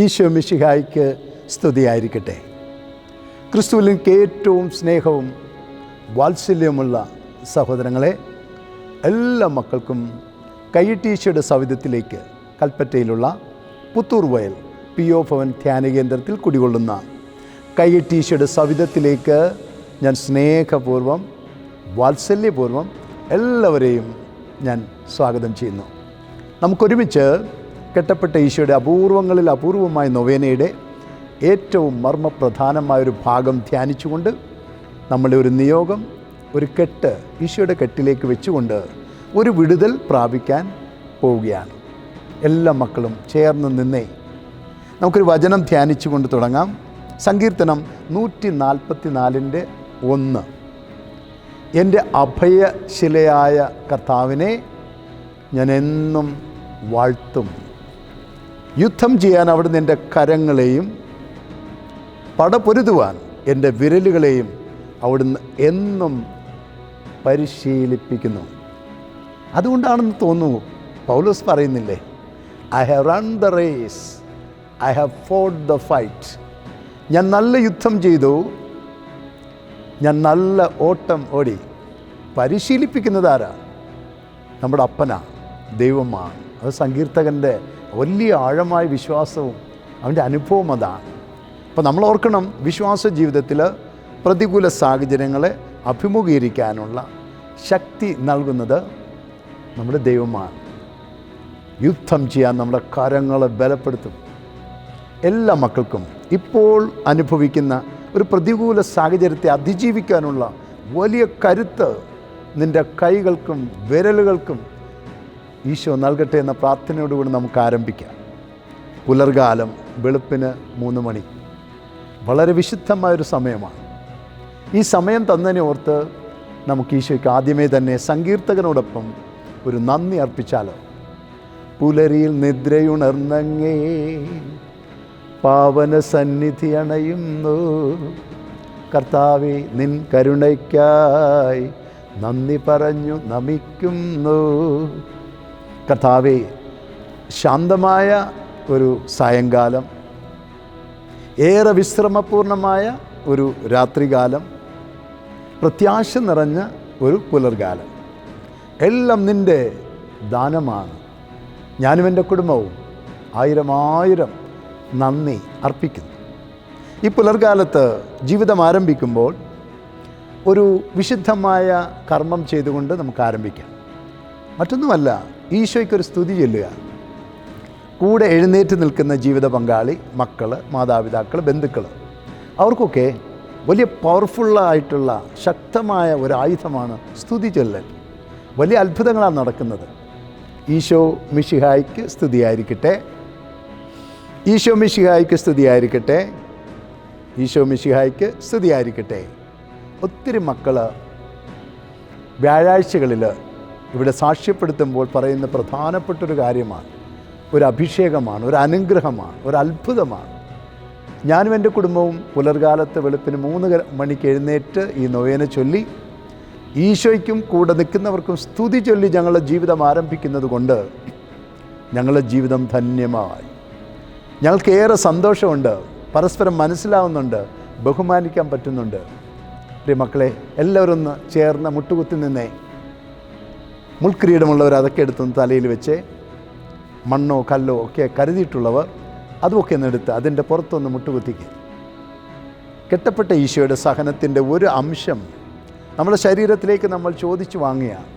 ഈശോ മിശിഹായ്ക്ക് സ്തുതിയായിരിക്കട്ടെ. ക്രിസ്തുവിലേക്ക് ഏറ്റവും സ്നേഹവും വാത്സല്യവുമുള്ള സഹോദരങ്ങളെ എല്ലാ മക്കൾക്കും കൈട്ടീശയുടെ സവിധത്തിലേക്ക് കൽപ്പറ്റയിലുള്ള പുത്തൂർ വയൽ പി ഒ ഭവൻ ധ്യാന കേന്ദ്രത്തിൽ കുടികൊള്ളുന്ന കൈട്ടീശയുടെ സവിധത്തിലേക്ക് ഞാൻ സ്നേഹപൂർവം വാത്സല്യപൂർവം എല്ലാവരെയും ഞാൻ സ്വാഗതം ചെയ്യുന്നു. നമുക്കൊരുമിച്ച് കെട്ടപ്പെട്ട ഈശോയുടെ അപൂർവങ്ങളിൽ അപൂർവമായ നൊവേനയുടെ ഏറ്റവും മർമ്മപ്രധാനമായൊരു ഭാഗം ധ്യാനിച്ചുകൊണ്ട് നമ്മളെ ഒരു നിയോഗം ഒരു കെട്ട് ഈശോയുടെ കെട്ടിലേക്ക് വെച്ചുകൊണ്ട് ഒരു വിടുതൽ പ്രാപിക്കാൻ പോവുകയാണ്. എല്ലാ മക്കളും ചേർന്ന് നിന്നേ. നമുക്കൊരു വചനം ധ്യാനിച്ചുകൊണ്ട് തുടങ്ങാം. സങ്കീർത്തനം നൂറ്റി നാൽപ്പത്തി നാലിന്റെ ഒന്ന്. എന്റെ അഭയശിലയായ കർത്താവിനെ ഞാൻ എന്നും വാഴ്ത്തും. യുദ്ധം ചെയ്യാൻ അവിടുന്ന് എന്റെ കരങ്ങളെയും പടപൊരുതുവാൻ എന്റെ വിരലുകളെയും അവിടുന്ന് എന്നും പരിശീലിപ്പിക്കുന്നു. അതുകൊണ്ടാണെന്ന് തോന്നുന്നു പൗലോസ് പറയുന്നില്ലേ I have run the race I have fought the fight ഞാൻ നല്ല യുദ്ധം ചെയ്തു ഞാൻ നല്ല ഓട്ടം ഓടി. പരിശീലിപ്പിക്കുന്നതാരാ നമ്മുടെ അപ്പനാ ദൈവമാണ്. അത് സങ്കീർത്തകന്റെ വലിയ ആഴമായ വിശ്വാസവും അവന്റെ അനുഭവം അതാണ്. അപ്പോൾ നമ്മൾ ഓർക്കണം വിശ്വാസ ജീവിതത്തിൽ പ്രതികൂല സാഹചര്യങ്ങളെ അഭിമുഖീകരിക്കാനുള്ള ശക്തി നൽകുന്നത് നമ്മുടെ ദൈവമാണ്. യുദ്ധം ചെയ്യാൻ നമ്മുടെ കരങ്ങളെ ബലപ്പെടുത്തും. എല്ലാ മക്കൾക്കും ഇപ്പോൾ അനുഭവിക്കുന്ന ഒരു പ്രതികൂല സാഹചര്യത്തെ അതിജീവിക്കാനുള്ള വലിയ കരുത്ത് നിന്റെ കൈകൾക്കും വിരലുകൾക്കും ഈശോ നൽകട്ടെ എന്ന പ്രാർത്ഥനയോടുകൂടി നമുക്ക് ആരംഭിക്കാം. പുലർകാലം വെളുപ്പിന് മൂന്ന് മണി. വളരെ വിശുദ്ധമായൊരു സമയമാണ്. ഈ സമയം തന്നതിനെ ഓർത്ത് നമുക്ക് ഈശോയ്ക്ക് ആദ്യമേ തന്നെ സങ്കീർത്തകനോടൊപ്പം ഒരു നന്ദി അർപ്പിച്ചാലോ? പുലരിയിൽ നിദ്രയുണർന്നങ്ങേ പാവന സന്നിധി അണയുന്നു. കർത്താവെ നിൻ കരുണയ്ക്കായി നന്ദി പറഞ്ഞു നമിക്കുന്നു. കർത്താവെ ശാന്തമായ ഒരു സായങ്കാലം ഏറെ വിശ്രമപൂർണമായ ഒരു രാത്രികാലം പ്രത്യാശ നിറഞ്ഞ ഒരു പുലർകാലം. എല്ലാം നിന്റെ ദാനമാണ്. ഞാനും എന്റെ കുടുംബവും ആയിരം ആയിരം നന്ദി അർപ്പിക്കുന്നു. ഈ പുലർകാലത്ത് ജീവിതം ആരംഭിക്കുമ്പോൾ ഒരു വിശുദ്ധമായ കർമ്മം ചെയ്തുകൊണ്ട് നമുക്ക് ആരംഭിക്കാം. മറ്റൊന്നുമല്ല ഈശോയ്ക്കൊരു സ്തുതി ചൊല്ലുക കൂടെ എഴുന്നേറ്റ് നിൽക്കുന്ന ജീവിത പങ്കാളി മക്കൾ മാതാപിതാക്കൾ ബന്ധുക്കൾ അവർക്കൊക്കെ വലിയ പവർഫുള്ളായിട്ടുള്ള ശക്തമായ ഒരു ആയുധമാണ് സ്തുതി ചൊല്ലൽ. വലിയ അത്ഭുതങ്ങളാണ് നടക്കുന്നത്. ഈശോ മിഷിഹായിക്ക് സ്തുതിയായിരിക്കട്ടെ. ഈശോ മിഷിഹായിക്ക് സ്തുതിയായിരിക്കട്ടെ. ഈശോ മിഷിഹായിക്ക് സ്തുതിയായിരിക്കട്ടെ. ഒത്തിരി മക്കൾ വ്യാഴാഴ്ചകളിൽ ഇവിടെ സാക്ഷ്യപ്പെടുത്തുമ്പോൾ പറയുന്ന പ്രധാനപ്പെട്ടൊരു കാര്യമാണ്. ഒരു അഭിഷേകമാണ് ഒരു അനുഗ്രഹമാണ് ഒരു അത്ഭുതമാണ്. ഞാനും എന്റെ കുടുംബവും പുലർകാലത്ത് വെളുപ്പിന് മൂന്ന് മണിക്ക് എഴുന്നേറ്റ് ഈ നൊവേനെ ചൊല്ലി ഈശോയ്ക്കും കൂടെ നിൽക്കുന്നവർക്കും സ്തുതി ചൊല്ലി ഞങ്ങളുടെ ജീവിതം ആരംഭിക്കുന്നത് കൊണ്ട് ഞങ്ങളുടെ ജീവിതം ധന്യമായി. ഞങ്ങൾക്കേറെ സന്തോഷമുണ്ട് പരസ്പരം മനസ്സിലാവുന്നുണ്ട് ബഹുമാനിക്കാൻ പറ്റുന്നുണ്ട്. പ്രിയ മക്കളെ എല്ലാവരും ഒന്ന് ചേർന്ന് മുട്ടുകുത്തി നിന്നേ. മുൾക്കിരീടമുള്ളവർ അതൊക്കെ എടുത്തൊന്ന് തലയിൽ വെച്ച് മണ്ണോ കല്ലോ ഒക്കെ കരുതിയിട്ടുള്ളവർ അതുമൊക്കെ ഒന്ന് എടുത്ത് അതിന്റെ പുറത്തൊന്ന് മുട്ടുകുത്തിക്ക്. കെട്ടപ്പെട്ട ഈശോയുടെ സഹനത്തിന്റെ ഒരു അംശം നമ്മുടെ ശരീരത്തിലേക്ക് നമ്മൾ ചോദിച്ചു വാങ്ങുകയാണ്.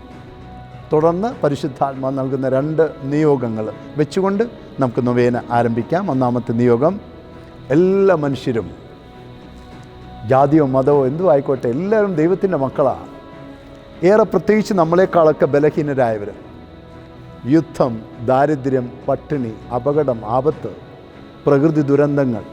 തുടർന്ന് പരിശുദ്ധാത്മാ നൽകുന്ന രണ്ട് നിയോഗങ്ങൾ വെച്ചുകൊണ്ട് നമുക്ക് നൊവേന ആരംഭിക്കാം. ഒന്നാമത്തെ നിയോഗം എല്ലാ മനുഷ്യരും ജാതിയോ മതമോ എന്തും ആയിക്കോട്ടെ എല്ലാവരും ദൈവത്തിന്റെ മക്കളാണ്. ഏറെ പ്രത്യേകിച്ച് നമ്മളെക്കാളൊക്കെ ബലഹീനരായവർ യുദ്ധം ദാരിദ്ര്യം പട്ടിണി അപകടം ആപത്ത് പ്രകൃതി ദുരന്തങ്ങൾ.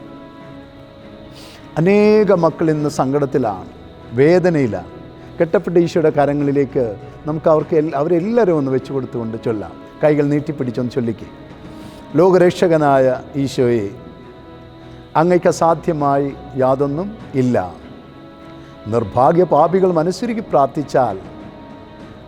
അനേക മക്കൾ ഇന്ന് സങ്കടത്തിലാണ് വേദനയിലാണ്. കെട്ടപ്പെട്ട ഈശോയുടെ കരങ്ങളിലേക്ക് നമുക്ക് അവർക്ക് അവരെല്ലാവരും ഒന്ന് വെച്ച് കൊടുത്തുകൊണ്ട് ചൊല്ലാം. കൈകൾ നീട്ടിപ്പിടിച്ചൊന്ന് ചൊല്ലിക്ക്. ലോകരക്ഷകനായ ഈശോയെ അങ്ങയ്ക്ക് അസാധ്യമായി യാതൊന്നും ഇല്ല. നിർഭാഗ്യ പാപികൾ മനസ്സുരുക്കി പ്രാർത്ഥിച്ചാൽ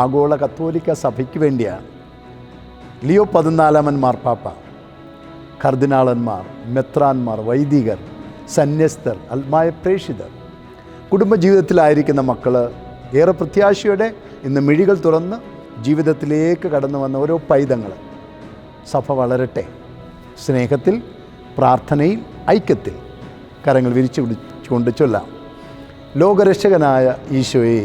ആഗോള കത്തോലിക്ക സഭയ്ക്ക് വേണ്ടിയാണ്. ലിയോ പതിനാലാമൻ മാർപ്പാപ്പ കർദിനാളന്മാർ മെത്രാന്മാർ വൈദികർ സന്യസ്തർ ആത്മായ പ്രേക്ഷിതർ കുടുംബജീവിതത്തിലായിരിക്കുന്ന മക്കൾ ഏറെ പ്രത്യാശയോടെ ഇന്ന് മിഴികൾ തുറന്ന് ജീവിതത്തിലേക്ക് കടന്നു വന്ന ഓരോ പൈതങ്ങൾ സഭ വളരട്ടെ. സ്നേഹത്തിൽ പ്രാർത്ഥനയിൽ ഐക്യത്തിൽ കരങ്ങൾ വിരിച്ചു പിടിച്ചുകൊണ്ട് ചൊല്ലാം. ലോകരക്ഷകനായ ഈശോയെ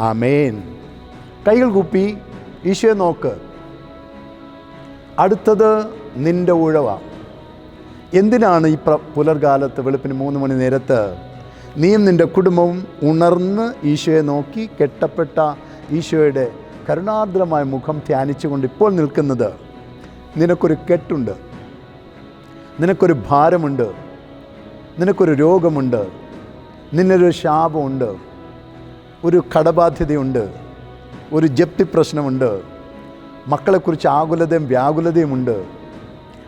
ആമേൻ. കൈകൾ കുപ്പി ഈശോയെ നോക്ക്. അടുത്തത് നിന്റെ ഉഴവ. എന്തിനാണ് ഈ പുലർകാലത്ത് വെളുപ്പിന് മൂന്ന് മണി നേരത്ത് നീയും നിന്റെ കുടുംബവും ഉണർന്ന് ഈശോയെ നോക്കി കെട്ടപ്പെട്ട ഈശോയുടെ കരുണാർദ്രമായ മുഖം ധ്യാനിച്ചുകൊണ്ട് ഇപ്പോൾ നിൽക്കുന്നത് നിനക്കൊരു കെട്ടുണ്ട് നിനക്കൊരു ഭാരമുണ്ട് നിനക്കൊരു രോഗമുണ്ട് നിന്നൊരു ശാപമുണ്ട്. ഒരു കടബാധ്യതയുണ്ട് ഒരു ജപ്തി പ്രശ്നമുണ്ട് മക്കളെക്കുറിച്ച് ആകുലതയും വ്യാകുലതയുമുണ്ട്.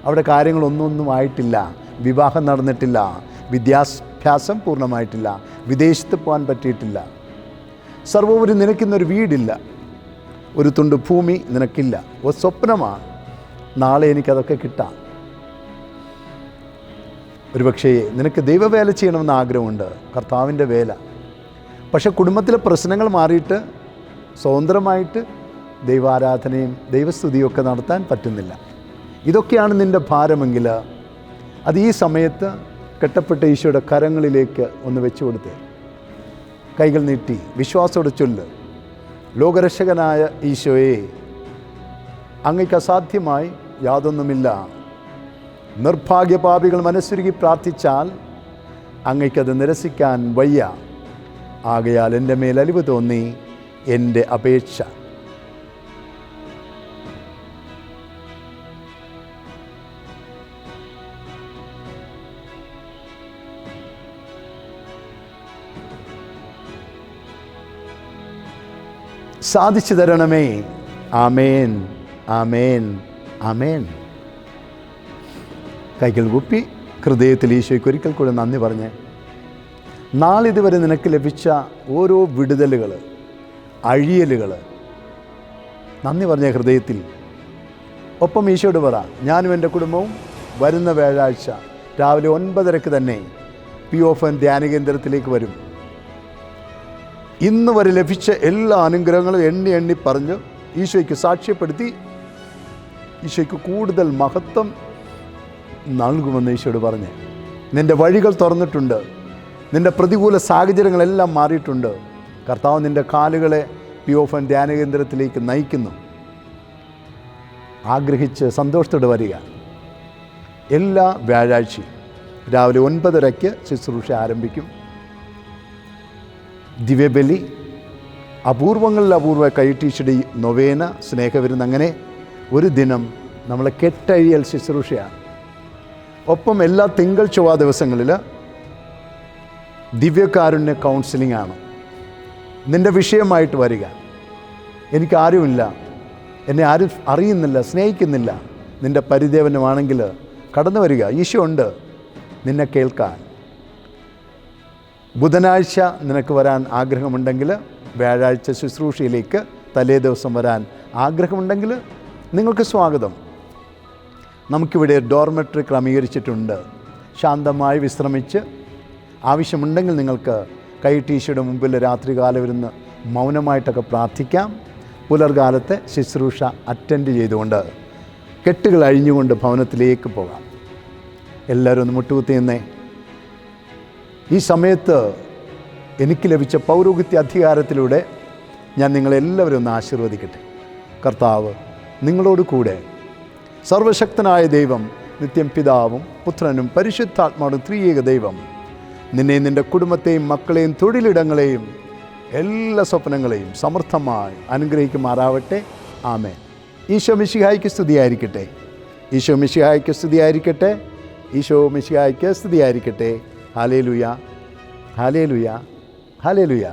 അവിടെ കാര്യങ്ങളൊന്നൊന്നും ആയിട്ടില്ല വിവാഹം നടന്നിട്ടില്ല വിദ്യാഭ്യാസം പൂർണമായിട്ടില്ല വിദേശത്ത് പോകാൻ പറ്റിയിട്ടില്ല. സർവോപരി നിനക്കിന്നൊരു വീടില്ല ഒരു തുണ്ട് ഭൂമി നിനക്കില്ല ഒരു സ്വപ്നമാണ് നാളെ എനിക്കതൊക്കെ കിട്ടാം. ഒരുപക്ഷേ നിനക്ക് ദൈവവേല ചെയ്യണമെന്ന് ആഗ്രഹമുണ്ട് കർത്താവിന്റെ വേല. പക്ഷേ കുടുംബത്തിലെ പ്രശ്നങ്ങൾ മാറിയിട്ട് സ്വതന്ത്രമായിട്ട് ദൈവാരാധനയും ദൈവസ്തുതിയും ഒക്കെ നടത്താൻ പറ്റുന്നില്ല. ഇതൊക്കെയാണ് നിന്റെ ഭാരമെങ്കിൽ അത് ഈ സമയത്ത് കെട്ടപ്പെട്ട ഈശോയുടെ കരങ്ങളിലേക്ക് ഒന്ന് വെച്ചു കൊടുത്തേ. കൈകൾ നീട്ടി വിശ്വാസോടെ ചൊല്ല്. ലോകരക്ഷകനായ ഈശോയെ അങ്ങയ്ക്ക് അസാധ്യമായി യാതൊന്നുമില്ല. നിർഭാഗ്യപാപികൾ മനസ്സുരുകി പ്രാർത്ഥിച്ചാൽ അങ്ങയ്ക്കത് നിരസിക്കാൻ വയ്യ. ആകയാൽ എന്റെ മേൽ അലിവ് തോന്നി എന്റെ അപേക്ഷ. സാധിച്ചു തരണമേ. ആമേൻ ആമേൻ ആമേൻ. കൈകൾ കുപ്പി ഹൃദയത്തിൽ ഈശോയ്ക്ക് ഒരിക്കൽ കൂടെ നന്ദി പറഞ്ഞ് നാളിതുവരെ നിനക്ക് ലഭിച്ച ഓരോ വിടുതലുകൾ അഴിയലുകൾ. നന്ദി പറഞ്ഞ ഹൃദയത്തിൽ. ഒപ്പം ഈശോട് പറ ഞാനും എന്റെ കുടുംബവും വരുന്ന വ്യാഴാഴ്ച രാവിലെ ഒൻപതരക്ക് തന്നെ പി ഓഫ് എൻ ധ്യാന കേന്ദ്രത്തിലേക്ക് വരും. ഇന്ന് വരെ ലഭിച്ച എല്ലാ അനുഗ്രഹങ്ങളും എണ്ണി എണ്ണി പറഞ്ഞ് ഈശോയ്ക്ക് സാക്ഷ്യപ്പെടുത്തി ഈശോയ്ക്ക് കൂടുതൽ മഹത്വം നൽകുമെന്ന് ഈശോട് പറഞ്ഞ്. നിന്റെ വഴികൾ തുറന്നിട്ടുണ്ട്. നിന്റെ പ്രതികൂല സാഹചര്യങ്ങളെല്ലാം മാറിയിട്ടുണ്ട്. കർത്താവ് നിന്റെ കാലുകളെ പി ഓഫ് എൻ ധ്യാന കേന്ദ്രത്തിലേക്ക് നയിക്കുന്നു. ആഗ്രഹിച്ച് സന്തോഷത്തോടെ വരിക. എല്ലാ വ്യാഴാഴ്ചയും രാവിലെ ഒൻപതരയ്ക്ക് ശുശ്രൂഷ ആരംഭിക്കും. ദിവ്യബലി അപൂർവങ്ങളിൽ അപൂർവ കൈട്ടീച്ചടി നൊവേന സ്നേഹവിരുന്ന് അങ്ങനെ ഒരു ദിനം നമ്മളെ കെട്ടഴിയൽ ശുശ്രൂഷയാണ്. ഒപ്പം എല്ലാ തിങ്കൾ ചൊവ്വാ ദിവസങ്ങളിൽ ദിവ്യകാരുണ്യ കൗൺസിലിംഗ് ആണ്. നിന്റെ വിഷയമായിട്ട് വരിക. എനിക്കാരുമില്ല. എന്നെ ആരും അറിയുന്നില്ല സ്നേഹിക്കുന്നില്ല. നിന്റെ പരിദേവനമാണെങ്കിൽ കടന്നു വരിക. ഈശോ ഉണ്ട്. നിന്നെ കേൾക്കാൻ. ബുധനാഴ്ച നിനക്ക് വരാൻ ആഗ്രഹമുണ്ടെങ്കിൽ വ്യാഴാഴ്ച ശുശ്രൂഷയിലേക്ക് തലേ ദിവസം വരാൻ ആഗ്രഹമുണ്ടെങ്കിൽ നിങ്ങൾക്ക് സ്വാഗതം. നമുക്കിവിടെ ഡോർമെട്രി ക്രമീകരിച്ചിട്ടുണ്ട്. ശാന്തമായി വിശ്രമിച്ച് ആവശ്യമുണ്ടെങ്കിൽ നിങ്ങൾക്ക് കൈ ടീഷയുടെ മുമ്പിൽ രാത്രികാലം ഇരുന്ന് മൗനമായിട്ടൊക്കെ പ്രാർത്ഥിക്കാം. പുലർകാലത്തെ ശുശ്രൂഷ അറ്റൻഡ് ചെയ്തുകൊണ്ട് കെട്ടുകൾ അഴിഞ്ഞുകൊണ്ട് ഭവനത്തിലേക്ക് പോകാം. എല്ലാവരും ഒന്ന് മുട്ടുകുത്തി നിന്നേ. ഈ സമയത്ത് എനിക്ക് ലഭിച്ച പൗരോഹിത്യ അധികാരത്തിലൂടെ ഞാൻ നിങ്ങളെല്ലാവരും ഒന്ന് ആശീർവദിക്കട്ടെ. കർത്താവ് നിങ്ങളോട് കൂടെ സർവശക്തനായ ദൈവം നിത്യം പിതാവും പുത്രനും പരിശുദ്ധാത്മാവും ത്രിയേക ദൈവം നിന്നെ നിന്റെ കുടുംബത്തെയും മക്കളെയും തൊഴിലിടങ്ങളെയും എല്ലാ സ്വപ്നങ്ങളെയും സമർത്ഥമായി അനുഗ്രഹിക്കുമാറാവട്ടെ. ആമേ ഈശോ മിശിഹായ്ക്ക് സ്തുതിയായിരിക്കട്ടെ. ഈശോ മിശിഹായ്ക്ക് സ്തുതിയായിരിക്കട്ടെ. ഈശോ മിശിഹായ്ക്ക് സ്തുതിയായിരിക്കട്ടെ. ഹാലേ ലുയ ഹാലേ ലുയ ഹാലേ ലുയ